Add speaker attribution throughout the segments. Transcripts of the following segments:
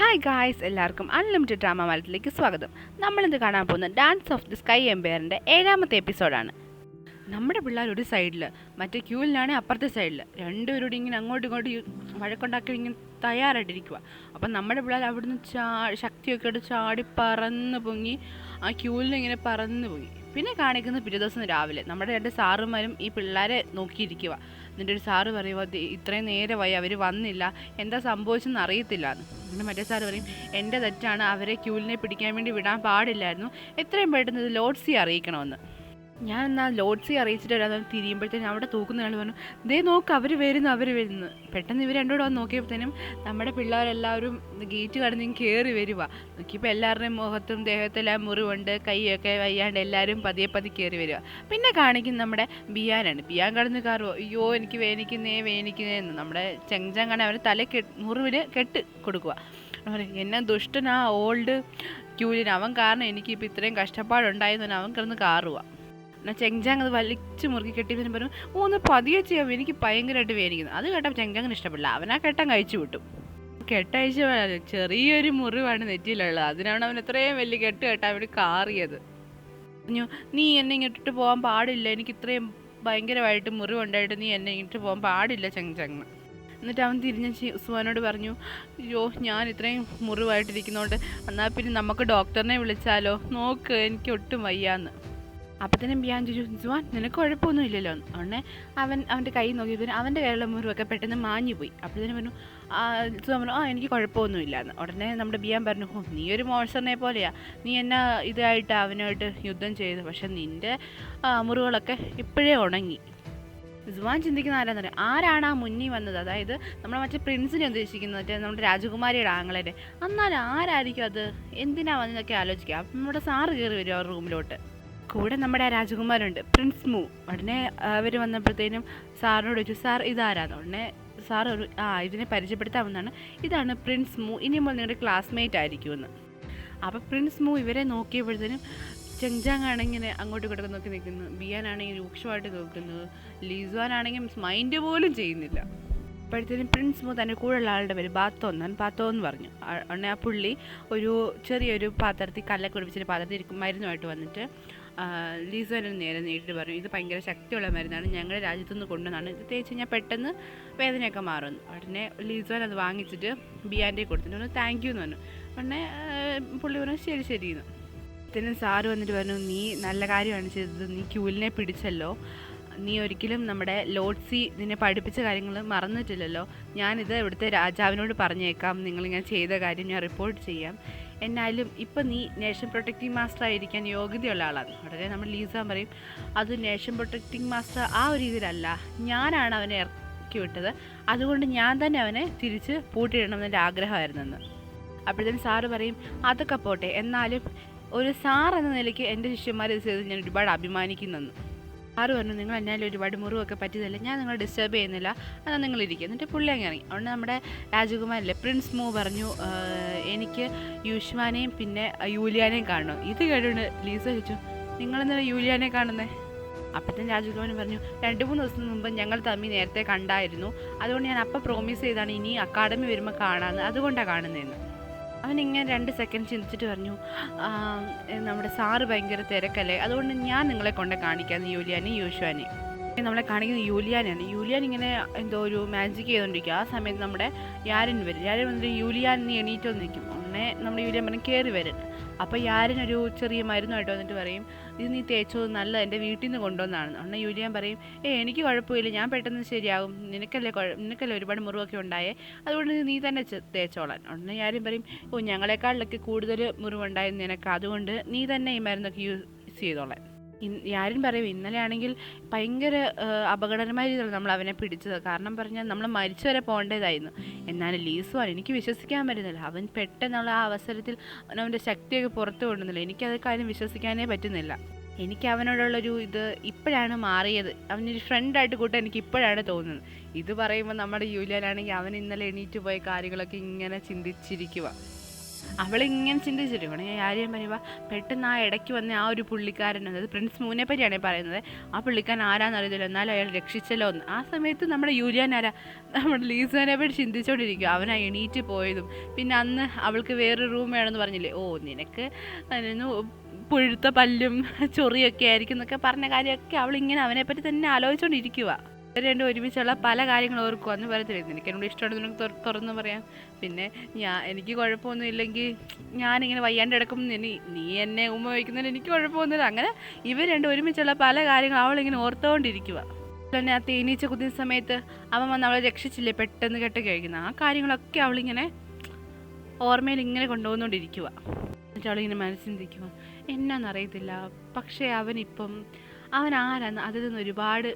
Speaker 1: Hi guys എല്ലാവർക്കും unlimited drama മലത്തിലേക്ക് സ്വാഗതം. നമ്മളിത് കാണാൻ പോകുന്ന ഡാൻസ് ഓഫ് ദി സ്കൈ എംപയറിന്റെ ഏഴാമത്തെ എപ്പിസോഡാണ്. നമ്മുടെ പിള്ളേർ ഒരു സൈഡിൽ മറ്റേ ക്യൂവിലാണെങ്കിൽ അപ്പുറത്തെ സൈഡിൽ രണ്ടുപേരോട് ഇങ്ങനെ അങ്ങോട്ടും ഇങ്ങോട്ടും വഴക്കുണ്ടാക്കി ഇങ്ങനെ തയ്യാറായിട്ടിരിക്കുക അപ്പം നമ്മുടെ പിള്ളേർ അവിടുന്ന് ചാ ശക്തിയൊക്കെ ആയിട്ട് ചാടി പറന്ന് പൊങ്ങി ആ ക്യൂവിൽ ഇങ്ങനെ പറന്ന് പൊങ്ങി. പിന്നെ കാണിക്കുന്നത് പിറ്റേ ദിവസം രാവിലെ നമ്മുടെ രണ്ട് സാറുമാരും ഈ പിള്ളേരെ നോക്കിയിരിക്കുക എന്നിട്ട് ഒരു സാറ് പറയുമോ "ദേ, ഇത്രയും നേരമായി അവർ വന്നില്ല. എന്താ സംഭവിച്ചെന്ന് അറിയത്തില്ല എന്ന് പിന്നെ മറ്റേ സാറ് പറയും എന്റെ തെറ്റാണ് അവരെ ക്യൂലിനെ പിടിക്കാൻ വേണ്ടി വിടാൻ പാടില്ലായിരുന്നു. എത്രയും പെട്ടെന്ന് ഇത് ലോഡ്സി അറിയിക്കണമെന്ന്. ഞാൻ എന്നാൽ ലോഡ്സി അറിയിച്ചിട്ട് വരാൻ തിരിയുമ്പോഴത്തേനും അവിടെ തൂക്കുന്ന ആൾ പറഞ്ഞു ദേ നോക്ക് അവർ വരുന്നു അവർ വരുന്നു. പെട്ടെന്ന് ഇവർ രണ്ടുകൂടെ വന്ന് നോക്കിയപ്പോഴത്തേനും നമ്മുടെ പിള്ളേരെല്ലാവരും ഗേറ്റ് കടന്ന് കയറി വരിക നോക്കിയപ്പോൾ എല്ലാവരുടെയും മുഖത്തും ദേഹത്തെല്ലാം മുറിവുണ്ട് കൈയൊക്കെ വയ്യാണ്ട് എല്ലാവരും പതിയെ പതി കയറി വരിക പിന്നെ കാണിക്കുന്ന നമ്മുടെ ബിയാനാണ്. ബിയാൻ കടന്ന് കയറുമോ അയ്യോ എനിക്ക് വേനിക്കുന്നേ വേനിക്കുന്നേ എന്ന്. നമ്മുടെ ചെങ്ചാങ്ങാണ് അവർ തല കെ മുറിവിന് കെട്ട് കൊടുക്കുക എന്നെ ദുഷ്ടനാ ഓൾഡ് ക്യൂലിന്. അവൻ കാരണം എനിക്കിപ്പോൾ ഇത്രയും കഷ്ടപ്പാടുണ്ടായിരുന്നു അവൻ കിടന്ന് കാറുക ചെങ്ചാങ് അത് വലിച്ചു മുറുക്കി കെട്ടിയതിന് പറഞ്ഞു ഓ ഒന്ന് പതിയെ ചെയ്യാം എനിക്ക് ഭയങ്കരമായിട്ട് വേനിക്കുന്നു അത് കേട്ടപ്പോൾ ചെങ്ചാങ്ങിന് ഇഷ്ടപ്പെടില്ല. അവൻ ആ കെട്ടം കഴിച്ചു വിട്ടു. കെട്ടഴിച്ച ചെറിയൊരു മുറിവാണ് നെറ്റിയിലുള്ളത്. അതിനാണ് അവൻ ഇത്രയും വലിയ കെട്ട് കേട്ടാ അവന് കാറിയത്. പറഞ്ഞു നീ എന്നെ ഇങ്ങോട്ടിട്ട് പോകാൻ പാടില്ല. എനിക്ക് ഇത്രയും ഭയങ്കരമായിട്ട് മുറിവുണ്ടായിട്ട് നീ എന്നെ ഇങ്ങോട്ട് പോകാൻ പാടില്ല ചെങ്ചങ്ങ് എന്നിട്ട് അവൻ തിരിഞ്ഞ് ഉസ്മാനോട് പറഞ്ഞു അയ്യോ ഞാൻ ഇത്രയും മുറിവായിട്ടിരിക്കുന്നതുകൊണ്ട് എന്നാൽ പിന്നെ നമുക്ക് ഡോക്ടറിനെ വിളിച്ചാലോ? നോക്ക് എനിക്ക് ഒട്ടും വയ്യാന്ന്. അപ്പത്തേനും ബിയാൻ ചോദിച്ചു നിനക്ക് കുഴപ്പമൊന്നും ഇല്ലല്ലോ എന്ന് ഉടനെ അവൻ അവന്റെ കൈ നോക്കിയപ്പോൾ അവന്റെ കയ്യിലുള്ള മുറിവൊക്കെ പെട്ടെന്ന് മാഞ്ഞു പോയി. അപ്പോഴത്തേനും പറഞ്ഞു ആ, പറഞ്ഞു ആ എനിക്ക് കുഴപ്പമൊന്നും എന്ന് ഉടനെ നമ്മുടെ ബിയാൻ പറഞ്ഞു ഓ നീ ഒരു മോൺസ്റ്ററിനെ പോലെയാ. നീ എന്നാ ഇതായിട്ട് അവനായിട്ട് യുദ്ധം ചെയ്തു പക്ഷെ നിന്റെ മുറിവുകളൊക്കെ ഇപ്പോഴേ ഉണങ്ങി. സുവാൻ ചിന്തിക്കുന്ന ആരാന്ന് പറയാം ആരാണ് ആ മുന്നിൽ വന്നത്? അതായത് നമ്മളെ മറ്റേ പ്രിൻസിനെ ഉദ്ദേശിക്കുന്നത് മറ്റേ നമ്മുടെ രാജകുമാരിയുടെ ആങ്ങളെ എന്നാൽ ആരായിരിക്കും അത്? എന്തിനാ വന്നതൊക്കെ ആലോചിക്കുക അപ്പം നമ്മുടെ സാറ് കയറി വരും ആ റൂമിലോട്ട്. കൂടെ നമ്മുടെ രാജകുമാരുണ്ട്. പ്രിൻസ് മൂ ഉടനെ അവർ വന്നപ്പോഴത്തേനും സാറിനോട് ചോദിച്ചു സാർ ഇതാരാന്ന് ഉടനെ സാർ ഒരു ആ ഇതിനെ പരിചയപ്പെടുത്താവുന്നതാണ്. ഇതാണ് പ്രിൻസ് മൂ ഇനി മുതൽ നിങ്ങളുടെ ക്ലാസ്മേറ്റ് ആയിരിക്കുമെന്ന്. അപ്പോൾ പ്രിൻസ് മൂ ഇവരെ നോക്കിയപ്പോഴത്തേനും ചെങ്ചാങ് ആണെങ്കിൽ അങ്ങോട്ടും ഇങ്ങോട്ടൊക്കെ നോക്കി നിൽക്കുന്നു. ബിയാനാണെങ്കിൽ രൂക്ഷമായിട്ട് നോക്കുന്നു. ലീസുവാനാണെങ്കിൽ മൈൻഡ് പോലും ചെയ്യുന്നില്ല. അപ്പോഴത്തേനും പ്രിൻസ് മൂ തന്റെ കൂടെയുള്ള ആളുടെ പേര് ബാത്തോ എന്നാണ് ബാത്തോ എന്ന് പറഞ്ഞു ഉടനെ ആ പുള്ളി ഒരു ചെറിയൊരു പാത്രത്തിൽ കല്ലൊക്കെ ഒടിപ്പിച്ചിട്ട് പാത്രത്തിൽ മരുന്നുമായിട്ട് വന്നിട്ട് ലീസോനെ നേരെ നേരിട്ട് പറഞ്ഞു. ഇത് ഭയങ്കര ശക്തിയുള്ള മരുന്നാണ്. ഞങ്ങളുടെ രാജ്യത്തു നിന്ന് കൊണ്ടുവന്നാണ്. ഇത് തേച്ച് കഴിഞ്ഞാൽ പെട്ടെന്ന് വേദനയൊക്കെ മാറുന്നു. ഉടനെ ലീസോൻ അത് വാങ്ങിച്ചിട്ട് ബിയാന്റെ കൊടുത്തിട്ട് പറഞ്ഞു താങ്ക് യു എന്ന് പറഞ്ഞു. ഉടനെ പുള്ളി പറഞ്ഞു ശരി ശരി എന്ന്. പിന്നെ സാറ് വന്നിട്ട് പറഞ്ഞു നീ നല്ല കാര്യമാണ് ചെയ്തത്. നീ ക്യൂലിനെ പിടിച്ചല്ലോ. നീ ഒരിക്കലും നമ്മുടെ ലോഡ്സി നിന്നെ പഠിപ്പിച്ച കാര്യങ്ങൾ മറന്നിട്ടില്ലല്ലോ. ഞാനിത് ഇവിടുത്തെ രാജാവിനോട് പറഞ്ഞേക്കാം. നിങ്ങളിങ്ങനെ ചെയ്ത കാര്യം ഞാൻ റിപ്പോർട്ട് ചെയ്യാം. എന്നാലും ഇപ്പം നീ നേഷൻ പ്രൊട്ടക്റ്റിംഗ് മാസ്റ്റർ ആയിരിക്കാൻ യോഗ്യതയുള്ള ആളാണ്. ഉടനെ നമ്മൾ ലീസാൻ പറയും അത് നേഷൻ പ്രൊട്ടക്റ്റിംഗ് മാസ്റ്റർ ആ ഒരു രീതിയിലല്ല. ഞാനാണ് അവനെ ഇറക്കി വിട്ടത്. അതുകൊണ്ട് ഞാൻ തന്നെ അവനെ തിരിച്ച് പൂട്ടിയിടണം എന്റെ ആഗ്രഹമായിരുന്നെന്ന് അപ്പോഴത്തേനും സാറ് പറയും അതൊക്കെ പോട്ടെ. എന്നാലും ഒരു സാർ എന്ന നിലയ്ക്ക് എന്റെ ശിഷ്യന്മാരെ ഇത് ചെയ്ത് ഞാൻ ഒരുപാട് അഭിമാനിക്കുന്നെന്ന് സാറ് പറഞ്ഞു നിങ്ങൾ എന്നാലും ഒരുപാട് മുറിവൊക്കെ പറ്റിയതല്ല? ഞാൻ നിങ്ങളെ ഡിസ്റ്റർബ് ചെയ്യുന്നില്ല. എന്നാൽ നിങ്ങൾ ഇരിക്കുക എന്നിട്ട് പുള്ളി അങ്ങ് ഇറങ്ങി. അതുകൊണ്ട് നമ്മുടെ രാജകുമാരിലെ പ്രിൻസ് മൂ പറഞ്ഞു എനിക്ക് യൂഷ്മാനെയും പിന്നെ യൂലിയാനെയും കാണണം. ഇത് കേട്ടുകൊണ്ട് ലീസ ചോദിച്ചു നിങ്ങളെന്താ യൂലിയാനെ കാണുന്നേ? അപ്പത്തന്നെ രാജകുമാരൻ പറഞ്ഞു രണ്ട് മൂന്ന് ദിവസം മുമ്പ് ഞങ്ങൾ തമ്മിൽ നേരത്തെ കണ്ടായിരുന്നു. അതുകൊണ്ട് ഞാൻ അപ്പം പ്രോമിസ് ചെയ്താണ് ഇനി അക്കാഡമി വരുമ്പോൾ കാണാമെന്ന് അതുകൊണ്ടാണ് കാണുന്നതെന്ന് അവൻ ഇങ്ങനെ രണ്ട് സെക്കൻഡ് ചിന്തിച്ചിട്ട് പറഞ്ഞു നമ്മുടെ സാറ് ഭയങ്കര തിരക്കല്ലേ? അതുകൊണ്ട് ഞാൻ നിങ്ങളെ കൊണ്ട് കാണിക്കാമെന്ന് യൂലിയാനെ യൂഷുവാനെ നമ്മളെ കാണിക്കുന്നത് യൂലിയാനാണ്. യൂലിയാൻ ഇങ്ങനെ എന്തോ ഒരു മാജിക് ചെയ്തുകൊണ്ടിരിക്കുക ആ സമയത്ത് നമ്മുടെ യാരൻ വരും. യാരൻ വന്നിട്ട് യൂലിയാൻ നീ എണീറ്റ് വന്നിരിക്കും നമ്മുടെ യൂലിയാൻ പറഞ്ഞ് കയറി വരും അപ്പോൾ ഒരു ചെറിയ മരുന്നായിട്ട് വന്നിട്ട് പറയും ഇത് നീ തേച്ചത് നല്ല എന്റെ വീട്ടിൽ നിന്ന് കൊണ്ടുവന്നാണ് ഉടനെ യൂലിയാൻ പറയും ഏ എനിക്ക് കുഴപ്പമില്ല ഞാൻ പെട്ടെന്ന് ശരിയാകും നിനക്കല്ലേ നിനക്കല്ലേ ഒരുപാട് മുറിവൊക്കെ ഉണ്ടായേ? അതുകൊണ്ട് നീ തന്നെ തേച്ചോളാൻ. ഉടനെ യാരും പറയും ഓ ഞങ്ങളെക്കാളിലൊക്കെ കൂടുതൽ മുറിവുണ്ടായിരുന്നു നിനക്ക് അതുകൊണ്ട് നീ തന്നെ ഈ മരുന്നൊക്കെ യൂസ് ചെയ്തോളാൻ. ആരും പറയും ഇന്നലെ ആണെങ്കിൽ ഭയങ്കര അപകടകരമായ രീതിയിലാണ് നമ്മൾ അവനെ പിടിച്ചത്. കാരണം പറഞ്ഞാൽ നമ്മൾ മരിച്ചു വരെ പോകേണ്ടതായിരുന്നു. എന്നാലും ലീസുവാൻ എനിക്ക് വിശ്വസിക്കാൻ പറ്റുന്നില്ല. അവൻ പെട്ടെന്നുള്ള ആ അവസരത്തിൽ അവൻ അവന്റെ ശക്തിയൊക്കെ പുറത്തു കൊണ്ടുവന്നില്ല എനിക്കത് കാര്യം വിശ്വസിക്കാനേ പറ്റുന്നില്ല. എനിക്ക് അവനോടുള്ളൊരു ഇത് ഇപ്പോഴാണ് മാറിയത്. അവനൊരു ഫ്രണ്ടായിട്ട് കൂട്ടാൻ എനിക്ക് ഇപ്പോഴാണ് തോന്നുന്നത്. ഇത് പറയുമ്പോൾ നമ്മുടെ യൂലിയാനാണെങ്കിൽ അവൻ ഇന്നലെ എണീറ്റ് പോയ കാര്യങ്ങളൊക്കെ ഇങ്ങനെ ചിന്തിച്ചിരിക്കുക അവളിങ്ങനെ ചിന്തിച്ചിരിക്കണം ഞാൻ ആര്യം പറയുമ്പോൾ പെട്ടെന്ന് ആ ഇടയ്ക്ക് വന്ന ആ ഒരു പുള്ളിക്കാരൻ അതായത് പ്രിൻസ് മൂനെ പറ്റിയാണ് പറയുന്നത്. ആ പുള്ളിക്കാരൻ ആരാന്ന് അറിയത്തില്ല. എന്നാലും അയാൾ രക്ഷിച്ചല്ലോ എന്ന്. ആ സമയത്ത് നമ്മുടെ യൂലിയാൻ ആരാ? നമ്മുടെ ലീസനെ പറ്റി ചിന്തിച്ചുകൊണ്ടിരിക്കും അവനാ എണീറ്റ് പോയതും. പിന്നെ അന്ന് അവൾക്ക് വേറെ റൂം വേണമെന്ന് പറഞ്ഞില്ലേ? ഓ നിനക്ക് പുഴുത്ത പല്ലും ചൊറിയൊക്കെ ആയിരിക്കും എന്നൊക്കെ പറഞ്ഞ കാര്യമൊക്കെ അവളിങ്ങനെ അവനെപ്പറ്റി തന്നെ ആലോചിച്ചുകൊണ്ടിരിക്കുക രണ്ടും ഒരുമിച്ചുള്ള പല കാര്യങ്ങൾ ഓർക്കും അന്ന് പറയത്തില്ല നിനക്ക് എന്നോട് ഇഷ്ടമാണ് നിനക്ക് തുറന്നു പറയാം. പിന്നെ ഞാൻ എനിക്ക് കുഴപ്പമൊന്നും ഇല്ലെങ്കിൽ ഞാനിങ്ങനെ വയ്യാണ്ട് കിടക്കും. നീ നീ എന്നെ ഉമ്മ വയ്ക്കുന്നതിന് എനിക്ക് കുഴപ്പമൊന്നുമില്ല. അങ്ങനെ ഇവർ രണ്ടും ഒരുമിച്ചുള്ള പല കാര്യങ്ങൾ അവളിങ്ങനെ ഓർത്തുകൊണ്ടിരിക്കുക തന്നെ ആ തേനീച്ച കുത്തിയ സമയത്ത് അവൻ വന്ന് അവളെ രക്ഷിച്ചില്ലേ പെട്ടെന്ന് കെട്ട് കഴിക്കുന്ന. ആ കാര്യങ്ങളൊക്കെ അവളിങ്ങനെ ഓർമ്മയിൽ ഇങ്ങനെ കൊണ്ടുപോകുന്നോണ്ടിരിക്കുക എന്നിട്ട് അവളിങ്ങനെ മനസ്സിൽ ചിന്തിക്കുക എന്നാന്നറിയത്തില്ല. പക്ഷേ അവനിപ്പം അവൻ ആരാന്ന് അതിൽ നിന്ന് ഒരുപാട്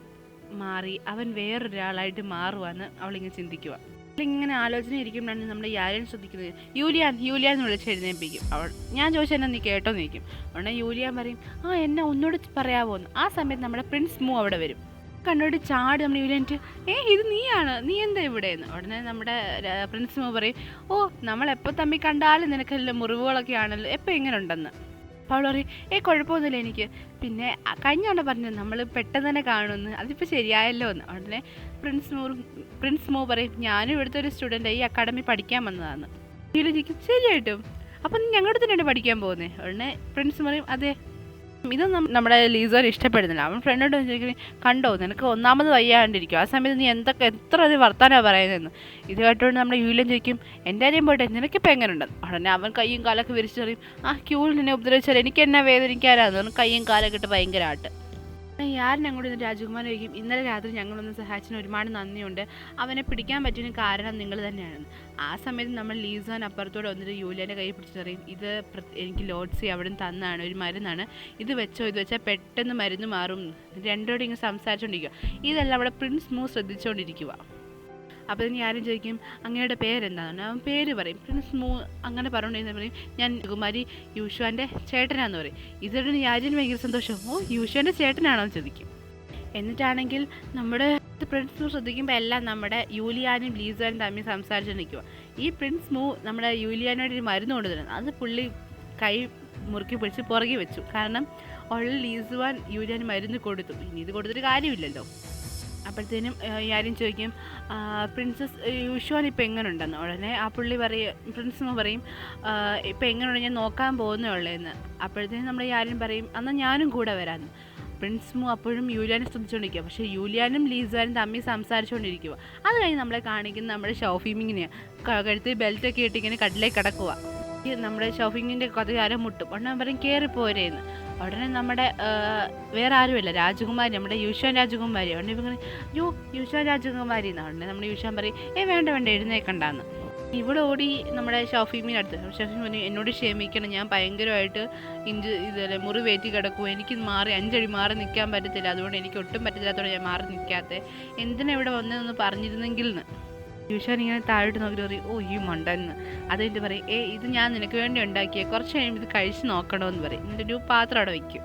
Speaker 1: മാറി അവൻ വേറൊരാളായിട്ട് മാറുവാന്ന് അവളിങ്ങനെ ചിന്തിക്കുക ഇങ്ങനെ ആലോചന ഇരിക്കുമ്പോഴാണ് നമ്മുടെ യാരൻ ശ്രദ്ധിക്കുന്നത്. യൂലിയാൻ യൂലിയാൻ എന്ന് വിളിച്ച് എഴുന്നേൽപ്പിക്കും. അവൾ ഞാൻ ചോദിച്ചാൽ എന്നെ നീ കേട്ടോ ചോദിക്കും. ഉടനെ യൂലിയാൻ പറയും ആ എന്നെ ഒന്നുകൂടെ പറയാമോ എന്ന് ആ സമയത്ത് നമ്മുടെ പ്രിൻസ് മൂ അവിടെ വരും. കണ്ണോട് ചാട് നമ്മുടെ യൂലിയന്റ് ഏ ഇത് നീയാണ്? നീ എന്താ ഇവിടെ എന്ന് ഉടനെ നമ്മുടെ പ്രിൻസ് മൂ പറയും ഓ നമ്മൾ എപ്പോൾ തമ്മിൽ കണ്ടാലും നിനക്കെല്ലാം മുറിവുകളൊക്കെ ആണല്ലോ. എപ്പോൾ എങ്ങനെ ഉണ്ടെന്ന്? അപ്പോൾ പറയും ഏ കുഴപ്പമൊന്നുമില്ല എനിക്ക്. പിന്നെ കഴിഞ്ഞ തവണ പറഞ്ഞു നമ്മൾ പെട്ടെന്ന് തന്നെ കാണുമെന്ന്. അതിപ്പോൾ ശരിയായല്ലോ എന്ന്. ഉടനെ പ്രിൻസ് മോറും പ്രിൻസ് മോ പറയും ഞാനും ഇവിടുത്തെ ഒരു സ്റ്റുഡന്റ് ഈ അക്കാഡമി പഠിക്കാൻ വന്നതാണ് ചോദിക്കും ശരിയായിട്ടും. അപ്പം ഞങ്ങളുടെ തന്നെയാണ് പഠിക്കാൻ പോകുന്നത് ഉടനെ പ്രിൻസ് പറയും അതെ. ഇതൊന്നും നമ്മുടെ ലീസർ ഇഷ്ടപ്പെടുന്നില്ല. അവൻ ഫ്രണ്ടോട് ചോദിക്കുന്നത് കണ്ടോ നിനക്ക് ഒന്നാമത് വയ്യാണ്ടിരിക്കും ആ സമയത്ത് നീ എന്തൊക്കെ എത്ര അത് വർത്താനാണ് പറയുന്നതെന്ന്? ഇത് കേട്ടോണ്ട് നമ്മുടെ യൂലിയൻ ചോദിക്കും എന്റെ ആരെയും പോട്ടെ നിനക്കിപ്പോൾ എങ്ങനെയുണ്ടെന്ന് ഉടനെ അവൻ കയ്യും കാലൊക്കെ വിരിച്ചെറിയും ആ ക്യൂവിൽ നിന്നെ ഉപദ്രവിച്ചാൽ എനിക്ക് എന്നാ വേദനിക്കാനാന്ന് പറഞ്ഞു കയ്യും കാലൊക്കെ ഇട്ട് ഭയങ്കര ആട്ട് യാരൻ അങ്ങോട്ട് ഇന്ന് രാജകുമാരൻ ചോദിക്കും ഇന്നലെ രാത്രി ഞങ്ങളൊന്ന് സഹായിച്ചതിന് ഒരുപാട് നന്ദിയുണ്ട്. അവനെ പിടിക്കാൻ പറ്റിയതിന് കാരണം നിങ്ങൾ തന്നെയാണ്. ആ സമയത്ത് നമ്മൾ ലീസാൻ അപ്പുറത്തോടെ വന്നിട്ട് യൂലിയന്റെ കൈ പിടിച്ച് പറയും ഇത് എനിക്ക് ലോഡ്സി അവിടെ നിന്ന് തന്നാണ്. ഒരു മരുന്നാണ്. ഇത് വെച്ചോ ഇത് വെച്ചാൽ പെട്ടെന്ന് മരുന്ന് മാറും. രണ്ടോടെ ഇങ്ങനെ സംസാരിച്ചുകൊണ്ടിരിക്കുക ഇതെല്ലാം അവിടെ പ്രിൻസ് മൂ ശ്രദ്ധിച്ചുകൊണ്ടിരിക്കുക അപ്പോൾ ഇനി ആരും ചോദിക്കും അങ്ങയുടെ പേരെന്താണ്? അവൻ പേര് പറയും. പ്രിൻസ് മൂ അങ്ങനെ പറഞ്ഞുകൊണ്ടിരുന്ന പറയും ഞാൻ കുമാരി യൂഷുവാന്റെ ചേട്ടനാന്ന് പറയും. ഇതൊരു യാജിന് ഭയങ്കര സന്തോഷം? ഓ യൂഷുവാന്റെ ചേട്ടനാണോ? എന്ന് ചോദിക്കും. എന്നിട്ടാണെങ്കിൽ നമ്മുടെ പ്രിൻസ് മൂ ശ്രദ്ധിക്കുമ്പോൾ എല്ലാം നമ്മുടെ യൂലിയാനും ലീസാനും തമ്മിൽ സംസാരിച്ചു നിൽക്കുക ഈ പ്രിൻസ് മൂ നമ്മുടെ യൂലിയാനോട് ഒരു മരുന്ന് കൊണ്ടുവരുന്നത് അത് പുള്ളി കൈ മുറുക്കി പിടിച്ച് പുറകെ വെച്ചു. കാരണം ഉള്ള ലീസുവാൻ യൂലിയാൻ മരുന്ന് കൊടുത്തു. ഇനി ഇത് കൊടുത്തിട്ട് കാര്യമില്ലല്ലോ. അപ്പോഴത്തേനും ആരും ചോദിക്കും പ്രിൻസസ് യൂഷ്വാൻ ഇപ്പം എങ്ങനെയുണ്ടെന്ന് ഉടനെ ആ പുള്ളി പറയും പ്രിൻസ് പറയും "ആ, ഇപ്പം എങ്ങനെയുണ്ട് ഞാൻ നോക്കാൻ പോകുന്നേ ഉള്ളതെന്ന് അപ്പോഴത്തേനും നമ്മുടെ ആരും പറയും എന്നാൽ ഞാനും കൂടെ വരാമെന്ന് പ്രിൻസ് അപ്പോഴും യൂലിയാനെ ശ്രദ്ധിച്ചുകൊണ്ടിരിക്കുക പക്ഷേ യൂലിയാനും ലീസാനും തമ്മിൽ സംസാരിച്ചുകൊണ്ടിരിക്കുക അത് കഴിഞ്ഞ് നമ്മളെ കാണിക്കുന്ന നമ്മുടെ ഷോഫിമിങ്ങിനെയാണ് കഴുത്തിൽ ബെൽറ്റൊക്കെ ഇട്ടിങ്ങനെ കടലിലേക്ക് കിടക്കുക നമ്മുടെ ഷോഫിങ്ങിന്റെ കഥകാരം മുട്ടും. ഉടനെ പറയും കയറി പോരേന്ന് ഉടനെ നമ്മുടെ വേറെ ആരുമില്ല. രാജകുമാരി നമ്മുടെ യൂഷാൻ രാജകുമാരി. ഉടനെ ഇവിടെ യോ യൂഷാൻ രാജകുമാരി എന്നാണ് ഉടനെ നമ്മുടെ യൂഷാൻ പറയും ഏ വേണ്ട വേണ്ട എഴുന്നേക്കണ്ടാന്ന്. ഇവിടെ ഓടി നമ്മുടെ ഷോഫിമിന് അടുത്ത് ഷോഫിമി പറഞ്ഞു എന്നോട് ക്ഷമിക്കണം ഞാൻ ഭയങ്കരമായിട്ട് ഇഞ്ച് ഇതല്ലേ മുറിവേറ്റി കിടക്കും എനിക്ക് മാറി അഞ്ചടി മാറി നിൽക്കാൻ പറ്റത്തില്ല. അതുകൊണ്ട് എനിക്ക് ഒട്ടും പറ്റത്തില്ലാത്തതുകൊണ്ട് ഞാൻ മാറി നിൽക്കാത്ത. എന്തിനാ ഇവിടെ വന്നതെന്ന് പറഞ്ഞിരുന്നെങ്കിൽ എന്ന് യൂഷ്വാൻ ഇങ്ങനെ താഴോട്ട് നോക്കിയിട്ട് പറയും ഓ ഈ മണ്ടെന്ന്. അത് കഴിഞ്ഞിട്ട് പറയും ഏ ഇത് ഞാൻ നിനക്ക് വേണ്ടി ഉണ്ടാക്കിയ കുറച്ച് കഴിയുമ്പോൾ ഇത് കഴിച്ച് നോക്കണമെന്ന് പറയും. എന്നിട്ട് ഒരു പാത്രം അവിടെ വയ്ക്കും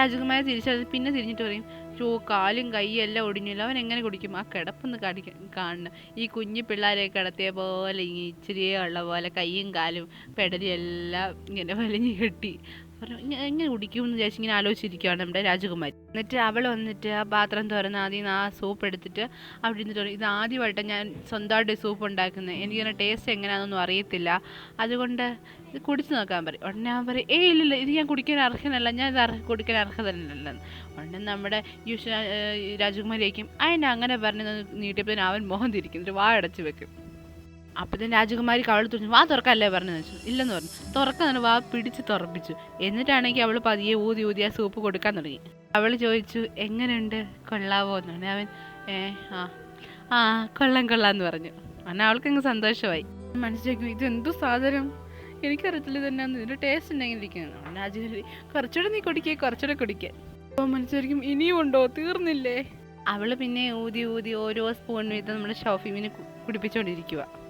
Speaker 1: രാജകുമാരി തിരിച്ചത് പിന്നെ തിരിഞ്ഞിട്ട് പറയും ഷോ കാലും കൈയും എല്ലാം ഒടിഞ്ഞില്ല. അവൻ എങ്ങനെ കുടിക്കും? ആ കിടപ്പൊന്ന് കടിക്ക കാണണം. ഈ കുഞ്ഞു പിള്ളേരെ കിടത്തിയ പോലെ ഇച്ചിരിയേ ഉള്ള പോലെ കൈയും കാലും പെടലും എല്ലാം ഇങ്ങനെ വലിഞ്ഞ് കെട്ടി. പറഞ്ഞു എങ്ങനെ കുടിക്കും എന്ന് വിചാരിച്ച് ഇങ്ങനെ ആലോചിച്ചിരിക്കുകയാണ് നമ്മുടെ രാജകുമാരി. എന്നിട്ട് അവൾ വന്നിട്ട് ആ പാത്രം തുറന്ന് ആദ്യം ആ സൂപ്പ് എടുത്തിട്ട് അവിടെ ഇരുന്നിട്ട് ഇത് ആദ്യമായിട്ടാണ് ഞാൻ സ്വന്തമായിട്ട് സൂപ്പ് ഉണ്ടാക്കുന്നത്. എനിക്കതിന്റെ ടേസ്റ്റ് എങ്ങനെയാണെന്നൊന്നും അറിയത്തില്ല. അതുകൊണ്ട് ഇത് കുടിച്ച് നോക്കാൻ പറയും. ഉടനെ അവൻ പറയും ഏയ് ഇല്ലില്ല ഇത് ഞാൻ കുടിക്കാൻ അർഹനല്ല. ഞാൻ ഇത് അർഹ കുടിക്കാൻ അർഹതല്ല ഉടനെ നമ്മുടെ യുഷ രാജകുമാരിയായിരിക്കും അതിനെ അങ്ങനെ പറഞ്ഞ് നീട്ടിയപ്പോൾ അവൻ മോഹം തിരിക്കും. എന്നിട്ട് വാ അടച്ച് വെക്കും. അപ്പത്തേന് രാജകുമാരി കവൾ തുറച്ചു വാ തുറക്കല്ലേ? പറഞ്ഞു വെച്ചു. ഇല്ലെന്ന് പറഞ്ഞു. തുറക്കാൻ വാ പിടിച്ച് തുറപ്പിച്ചു. എന്നിട്ടാണെങ്കിൽ അവൾ പതിയെ ഊതി ഊതി ആ സൂപ്പ് കൊടുക്കാൻ തുടങ്ങി. അവൾ ചോദിച്ചു എങ്ങനെയുണ്ട് കൊള്ളാവോ? എന്നാണ് അവൻ ഏ ആ ആ കൊള്ളാം കൊള്ളാം എന്ന് പറഞ്ഞു. അവൾക്ക് അങ്ങ് സന്തോഷമായി. മനസ്സിലാക്കും ഇത് എന്തു സാധനം? എനിക്കറിയത്തില്ല ഇതെന്നാന്ന് ഇതിന്റെ ടേസ്റ്റ് ഉണ്ടെങ്കിൽ ഇരിക്കുന്നു രാജകുമാരി കുറച്ചുകൂടെ നീ കുടിക്കേ കുറച്ചുകൂടെ കുടിക്കേ. അപ്പോൾ മനസ്സിലായിരിക്കും ഇനിയും ഉണ്ടോ? തീർന്നില്ലേ? അവൾ പിന്നെ ഊതി ഊതി ഓരോ സ്പൂൺ വീതം നമ്മുടെ ഷോഫീമിനെ കുടിപ്പിച്ചുകൊണ്ടിരിക്കുക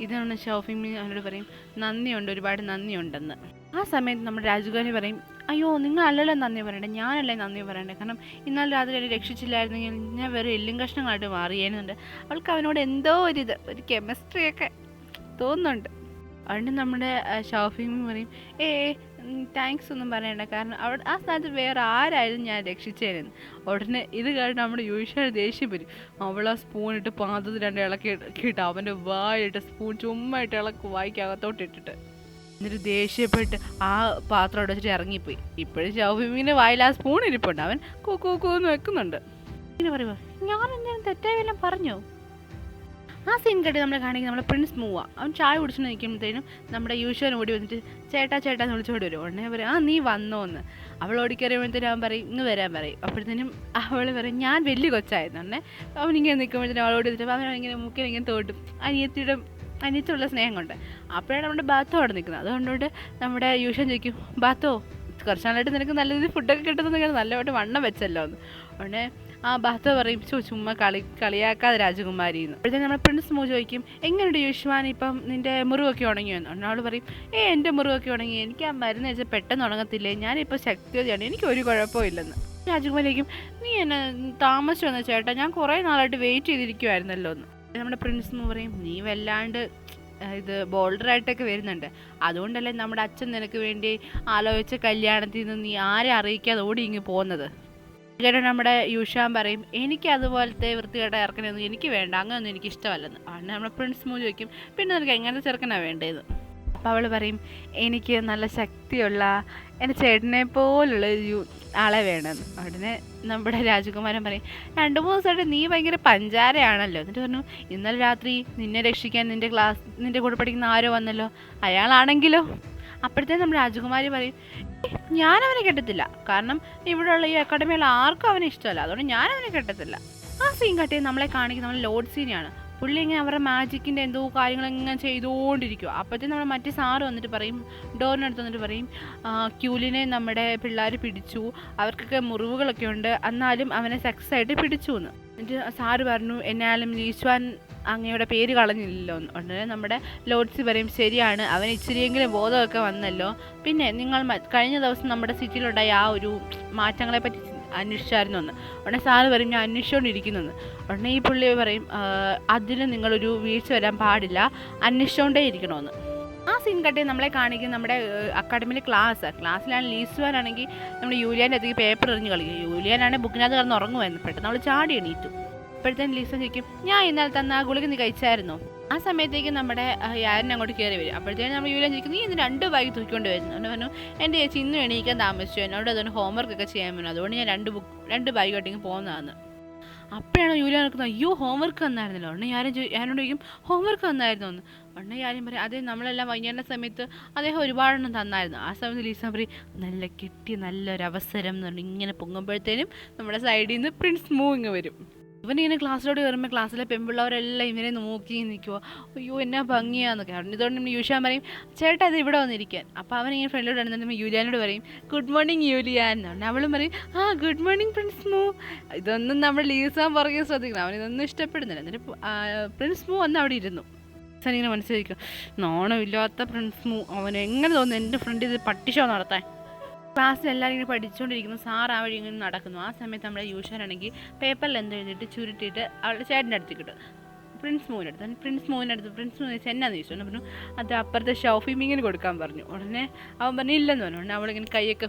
Speaker 1: ഇതാണ് ഷോഫിമി അവരോട് പറയും നന്ദിയുണ്ട് ഒരുപാട് നന്ദിയുണ്ടെന്ന്. ആ സമയത്ത് നമ്മുടെ രാജകുമാരി പറയും അയ്യോ നിങ്ങളല്ലല്ലോ നന്ദി പറയണ്ടേ? ഞാനല്ലേ നന്ദി പറയണ്ടേ? കാരണം ഇന്നലെ രാത്രി എന്നെ രക്ഷിച്ചില്ലായിരുന്നെങ്കിൽ ഞാൻ വേറെ എല്ലും കഷ്ണങ്ങളായിട്ട് മാറിയേനുണ്ട് അവൾക്ക് അവനോട് എന്തോ ഒരു ഇത് ഒരു കെമിസ്ട്രിയൊക്കെ തോന്നുന്നുണ്ട്. അതുകൊണ്ട് നമ്മുടെ ഷോഫിംഗ് പറയും ഏ താങ്ക്സ് ഒന്നും പറയണ്ട. കാരണം അവിടെ ആ സ്ഥാനത്ത് വേറെ ആരായാലും ഞാൻ രക്ഷിച്ചേരുന്നു ഉടനെ ഇത് കഴിഞ്ഞ് നമ്മുടെ യൂഷ്വൽ ദേഷ്യം വരും. അവൾ ആ സ്പൂൺ ഇട്ട് പാദത്തിൽ രണ്ട് ഇളക്കി ഇട്ട് അവന്റെ വായിട്ട് സ്പൂൺ ചുമ്മാ ഇട്ട് ഇളക്ക് വായിക്കകത്തോട്ട് ഇട്ടിട്ട്. എന്നിട്ട് ദേഷ്യപ്പെട്ട് ആ പാത്രം അവിടെ വെച്ചിട്ട് ഇറങ്ങിപ്പോയി. ഇപ്പോഴും ഷൗഫിമിന്റെ വായിൽ ആ സ്പൂൺ ഇരിപ്പുണ്ട്. അവൻ കൂക്കൂക്കൂന്ന് വെക്കുന്നുണ്ട്. ഇങ്ങനെ പറയുമോ ഞാൻ എന്തെങ്കിലും തെറ്റായി വല്ലതും പറഞ്ഞോ? ആ സീൻ കണ്ടി നമ്മളെ കാണിക്കുന്നത് നമ്മുടെ പ്രിൻസ് മൂവ് അവൻ ചായ കുടിച്ചു നിൽക്കുമ്പോഴത്തേനും നമ്മുടെ യൂഷ്വൽ ഓടി വന്നിട്ട് ചേട്ടാ ചേട്ടാ എന്ന് വിളിച്ചോടി വരും. ഉടനെ പറയും ആ നീ വന്നോ എന്ന് അവൾ ഓടിക്കറിയുമ്പോഴത്തേനും അവൻ പറയും ഇങ്ങ് വരാൻ പറയും. അപ്പോഴത്തേനും അവൾ പറയും ഞാൻ വലിയ കൊച്ചായിരുന്നു ഉടനെ. അവൻ ഇങ്ങനെ നിൽക്കുമ്പോഴത്തേനും അവളോട് എന്നിട്ട് അവൻ ഇങ്ങനെ മുക്കിൽ ഇങ്ങനെ തോട്ടും. അനിയത്തിയുടെ അനിയത്തിയുള്ള സ്നേഹം കൊണ്ട്. അപ്പോഴാണ് നമ്മുടെ ബാത്തോ അവിടെ നിൽക്കുന്നത്. അതുകൊണ്ടുകൊണ്ട് നമ്മുടെ യൂഷൻ ചോദിക്കും ബാത്തോ കുറച്ച് നാളായിട്ട് നിനക്ക് നല്ല രീതിയിൽ ഫുഡൊക്കെ കിട്ടുന്നത് നല്ലതായിട്ട് വണ്ണം വെച്ചല്ലോ എന്ന് ഉടനെ ആ ഭർത്ത പറയും ചോ ചുമ്മാ കളി കളിയാക്കാതെ രാജകുമാരി എന്ന്. അപ്പോഴത്തേക്കും നമ്മുടെ പ്രിൻസ് മോ ചോദിക്കും എങ്ങനെയുണ്ട് യുഷ്മാൻ? ഇപ്പം നിന്റെ മുറിവൊക്കെ ഉണങ്ങി എന്ന്. ഉടനെ അവൾ പറയും ഏ എന്റെ മുറിവൊക്കെ ഉണങ്ങി. എനിക്ക് ആ മരുന്ന് വെച്ചാൽ പെട്ടെന്ന് ഉണങ്ങത്തില്ലേ? ഞാനിപ്പോൾ ശക്തിയാണ് എനിക്ക് ഒരു കുഴപ്പമില്ലെന്ന്. രാജകുമാരിക്കും നീ എന്നെ താമസിച്ചു വന്ന ചേട്ടാ? ഞാൻ കുറേ നാളായിട്ട് വെയിറ്റ് ചെയ്തിരിക്കുമായിരുന്നല്ലോ എന്ന്. നമ്മുടെ പ്രിൻസ് എന്ന് പറയും നീ വല്ലാണ്ട് ഇത് ബോൾഡറായിട്ടൊക്കെ വരുന്നുണ്ട്. അതുകൊണ്ടല്ലേ നമ്മുടെ അച്ഛൻ നിനക്ക് വേണ്ടി ആലോചിച്ച കല്യാണത്തിൽ നിന്ന് നീ ആരെ അറിയിക്കാതെ ഓടി ഇങ്ങ് പോകുന്നത്? കേട്ടോ നമ്മുടെ യൂഷാൻ പറയും എനിക്ക് അതുപോലത്തെ വൃത്തികേട്ട ഇറക്കണൊന്നും എനിക്ക് വേണ്ട അങ്ങനെയൊന്നും എനിക്ക് ഇഷ്ടമല്ലെന്ന്. അങ്ങനെ നമ്മുടെ പ്രിൻസ് മൂ ചോദിക്കും പിന്നെ നിനക്ക് എങ്ങനത്തെ ചെറുക്കനാണ് വേണ്ടത് അപ്പോൾ അവൾ പറയും എനിക്ക് നല്ല ശക്തിയുള്ള എന്റെ ചേട്ടനെ പോലുള്ള ഒരു ആളെ വേണമെന്ന്. ഉടനെ നമ്മുടെ രാജകുമാരൻ പറയും രണ്ടു മൂന്ന് ദിവസമായിട്ട് നീ ഭയങ്കര പഞ്ചാരയാണല്ലോ. എന്നിട്ട് പറഞ്ഞു ഇന്നലെ രാത്രി നിന്നെ രക്ഷിക്കാൻ നിന്റെ ക്ലാസ് നിന്റെ കൂടെ പഠിക്കുന്ന ആരോ വന്നല്ലോ. അയാളാണെങ്കിലോ? അപ്പോഴത്തേക്കും നമ്മൾ രാജകുമാരി പറയും "ഏയ്, ഞാൻ അവനെ കെട്ടത്തില്ല. കാരണം ഇവിടെയുള്ള ഈ അക്കാഡമിയുള്ള ആർക്കും അവനെ ഇഷ്ടമല്ല. അതുകൊണ്ട് ഞാൻ അവനെ കെട്ടത്തില്ല. ആ സീൻ കട്ടിയത് നമ്മളെ കാണിക്കുന്ന നമ്മൾ ലോഡ് സീനാണ് പുള്ളി ഇങ്ങനെ അവരുടെ മാജിക്കിന്റെ എന്തോ കാര്യങ്ങളിങ്ങനെ ചെയ്തുകൊണ്ടിരിക്കും അപ്പോഴത്തേക്കും നമ്മൾ മറ്റേ സാറ് വന്നിട്ട് പറയും ഡോറിനടുത്ത് വന്നിട്ട് പറയും ക്യൂലിനെ നമ്മുടെ പിള്ളേർ പിടിച്ചു. അവർക്കൊക്കെ മുറിവുകളൊക്കെ ഉണ്ട്. എന്നാലും അവനെ സക്സസ് ആയിട്ട് പിടിച്ചു എന്ന് എന്നിട്ട് സാറ് പറഞ്ഞു എന്നാലും ലീശ്വാൻ അങ്ങയുടെ പേര് കളഞ്ഞില്ലല്ലോ. ഉടനെ നമ്മുടെ ലോഡ്സി പറയും ശരിയാണ് അവൻ ഇച്ചിരിയെങ്കിലും ബോധമൊക്കെ വന്നല്ലോ. പിന്നെ നിങ്ങൾ കഴിഞ്ഞ ദിവസം നമ്മുടെ സിറ്റിയിലുണ്ടായ ആ ഒരു മാറ്റങ്ങളെ പറ്റി അന്വേഷിച്ചായിരുന്നു എന്ന് ഉടനെ സാറ് പറയും ഞാൻ അന്വേഷിച്ചുകൊണ്ടിരിക്കുന്നു ഉടനെ ഈ പുള്ളി പറയും "ആ, അതിന് നിങ്ങളൊരു വീഴ്ച വരാൻ പാടില്ല. അന്വേഷിച്ചുകൊണ്ടേ ഇരിക്കണമെന്ന് ആ സീൻ കട്ടി നമ്മളെ കാണിക്കുന്ന നമ്മുടെ അക്കാഡമിയിലെ ക്ലാസ് ക്ലാസ്സിലാണ് ലീസുവാനാണെങ്കിൽ നമ്മുടെ യൂലിയാന്റെ അധികം പേപ്പർ എറിഞ്ഞ് കളിക്കും. യൂലിയാനാണെങ്കിൽ ബുക്കിനകത്ത് കിടന്ന് ഉറങ്ങുമായിരുന്നു. പെട്ടെന്ന് നമ്മൾ ചാടി എണീറ്റു. അപ്പോഴത്തേനും ലീസ ചോദിക്കും ഞാൻ ഇന്നലെ തന്ന ആ ഗുളിക നീ കഴിച്ചായിരുന്നോ? ആ സമയത്തേക്ക് നമ്മുടെ യാരൻ അങ്ങോട്ട് കയറി വരും. അപ്പോഴത്തേനും നമ്മൾ യൂലിയാൻ ചോദിക്കും നീ ഇന്ന് രണ്ട് ബാഗ് തൂക്കിക്കൊണ്ട് വരുന്നു? അതുകൊണ്ട് പറഞ്ഞു എന്റെ ചേച്ചി ഇന്നും എണീക്കാൻ താമസിച്ചു. എന്നോട് അതുകൊണ്ട് ഹോംവർക്ക് ഒക്കെ ചെയ്യാൻ പറ്റും അതുകൊണ്ട് ഞാൻ രണ്ട് ബുക്ക് രണ്ട് ബാഗ് കട്ടിങ് പോകുന്നതാണ് അപ്പോഴാണ് യൂലിയാൻ നടക്കുന്നത് അയ്യോ ഹോംവർക്ക് വന്നായിരുന്നല്ലോ. ഉടനെ ഞാനും ഞാനോട് ചോദിക്കും ഹോംവർക്ക് വന്നായിരുന്നു എന്ന് ഉടനെ ഞാനും പറയും അതെ നമ്മളെല്ലാം വൈകുന്നേരം സമയത്ത് അദ്ദേഹം ഒരുപാടെണ്ണം തന്നായിരുന്നു. ആ സമയത്ത് ലീസ പറയും നല്ല കിട്ടിയ നല്ലൊരു അവസരം എന്ന് പറഞ്ഞു ഇങ്ങനെ പൊങ്ങുമ്പോഴത്തേനും നമ്മുടെ സൈഡിൽ നിന്ന് പ്രിൻസ് മൂവിങ് വരും. ഇവനിങ്ങനെ ക്ലാസ്സിലോട്ട് കയറുമ്പോൾ ക്ലാസ്സിലെ പെൺപിള്ളവരെല്ലാം ഇവനെ നോക്കി നിൽക്കുക അയ്യോ എന്നാ ഭംഗിയാന്നൊക്കെ അതുകൊണ്ട് ഇതുകൊണ്ട് യൂഷാൻ പറയും ചേട്ടാ ഇത് ഇവിടെ വന്നിരിക്കാൻ. അപ്പോൾ അവൻ ഇങ്ങനെ ഫ്രണ്ടിലോട്ട് നമ്മൾ യൂലിയാനോട് പറയും ഗുഡ് മോർണിംഗ് യൂലിയാൻ. എന്ന് പറഞ്ഞു അവളും പറയും ആ ഗുഡ് മോർണിംഗ് പ്രിൻസ് മൂ. ഇതൊന്നും നമ്മൾ ലീസാൻ പുറകെ ശ്രദ്ധിക്കണം. അവൻ ഇതൊന്നും ഇഷ്ടപ്പെടുന്നില്ല. എന്നിട്ട് പ്രിൻസ് മൂ വന്ന് അവിടെ ഇരുന്നു. ഇങ്ങനെ മനസ്സിലായിരിക്കും നാണമില്ലാത്ത പ്രിൻസ് മൂ. അവൻ എങ്ങനെ തോന്നുന്നു? എന്റെ ഫ്രണ്ട് ഇത് പട്ടിഷോ നടത്താൻ? ക്ലാസ്സിൽ എല്ലാവരും ഇങ്ങനെ പഠിച്ചുകൊണ്ടിരിക്കുന്നു സാർ ആ വഴി ഇങ്ങനെ നടക്കുന്നു. ആ സമയത്ത് നമ്മുടെ യൂഷാനാണെങ്കിൽ പേപ്പറിൽ എന്ത് എഴുതിയിട്ട് ചുരുട്ടിയിട്ട് അവളുടെ ചേട്ടന്റെ അടുത്ത് കിട്ടും പ്രിൻസ് അടുത്ത്. പ്രിൻസ് അടുത്ത് പ്രിൻസ് മോൻ ചോദിച്ചാൽ എന്നാന്ന് ചോദിച്ചു? പറഞ്ഞു. അത് അപ്പുറത്തെ ഷോഫിമിങ്ങിന് കൊടുക്കാൻ പറഞ്ഞു. ഉടനെ അവൻ പറഞ്ഞു ഇല്ലെന്ന് പറഞ്ഞു. ഉടനെ അവളിങ്ങനെ കൈയൊക്കെ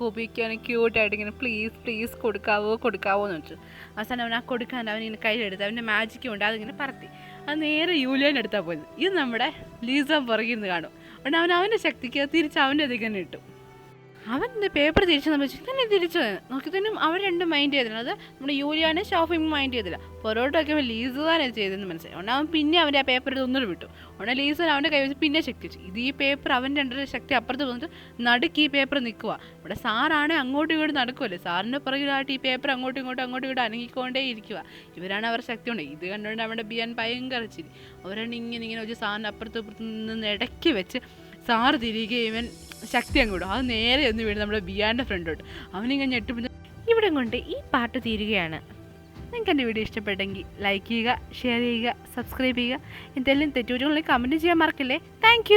Speaker 1: കൂപ്പിക്കാൻ ക്യൂട്ടായിട്ട് ഇങ്ങനെ പ്ലീസ് പ്ലീസ് കൊടുക്കാവോ കൊടുക്കാവോ എന്ന് വെച്ചു അവസാനം അവൻ ആ കൊടുക്കാൻ അവനിങ്ങനെ കയ്യിലെടുത്ത് അവന്റെ മാജിക് കൊണ്ട് അതിങ്ങനെ പറത്തി അത് നേരെ യൂലിയൻ അടുത്താണ് പോയത്. ഇത് നമ്മുടെ ലീസ പുറകിൽ നിന്ന് കാണും. ഉടനെ അവൻ അവന്റെ ശക്തിക്ക് തിരിച്ച് അവന്റെ അതിൽ തന്നെ ഇട്ടു. അവൻ പേപ്പർ തിരിച്ചു നമ്മൾ തന്നെ തിരിച്ചു തന്നെ അവർ രണ്ടും മൈൻഡ് ചെയ്തില്ല. അത് നമ്മുടെ യൂലിയാനും ഷോഫിങ് മൈൻഡ് ചെയ്തില്ല. പൊറോട്ടൊക്കെ ലീസുകാരാണ് ചെയ്തതെന്ന് മനസ്സിലായി. ഉണ്ട് അവൻ പിന്നെ അവന്റെ ആ പേപ്പർ ഒന്നുകൂടെ വിട്ടു. ഉണ്ട് ലീസൻ അവന്റെ കൈ വെച്ച് പിന്നെ ശക്തി ഇത് ഈ പേപ്പർ അവൻ രണ്ടര ശക്തി അപ്പുറത്ത് വന്നിട്ട് നടുക്ക് ഈ പേപ്പർ നിൽക്കുക ഇവിടെ സാറാണ് അങ്ങോട്ടും ഇങ്ങോട്ടും നടക്കുമല്ലേ സാറിന്റെ പുറകിലായിട്ട് ഈ പേപ്പർ അങ്ങോട്ടും ഇങ്ങോട്ടും അങ്ങോട്ടും ഇങ്ങോട്ടും അനങ്ങിക്കൊണ്ടേ ഇരിക്കുക ഇവരാണ് അവർ ശക്തി ഉണ്ട് ഇത് കണ്ടുകൊണ്ട് നമ്മുടെ ബിയാൻ ഭയങ്കര ചിരി. അവരാണ് ഇങ്ങനെ ഇങ്ങനെ ഒരു സാറിന്റെ അപ്പുറത്ത് ഇപ്പുറത്ത് നിന്ന് ഇടയ്ക്ക് വെച്ച് സാറ് തിരികെ ഇവൻ ശക്തി അങ്ങ് വിടും. അത് നേരെ ഒന്ന് വീട് നമ്മുടെ ബിയാന്റെ ഫ്രണ്ടോട്ട് അവനിങ്ങനെ ഞെട്ടുമ്പോൾ ഇവിടെ കൊണ്ട് ഈ പാട്ട് തീരുകയാണ്. നിങ്ങൾക്ക് എന്റെ വീഡിയോ ഇഷ്ടപ്പെട്ടെങ്കിൽ ലൈക്ക് ചെയ്യുക ഷെയർ ചെയ്യുക സബ്സ്ക്രൈബ് ചെയ്യുക. എന്തെങ്കിലും തെറ്റുകുറ്റങ്ങളെ കമന്റ് ചെയ്യാൻ മറക്കില്ലേ? താങ്ക്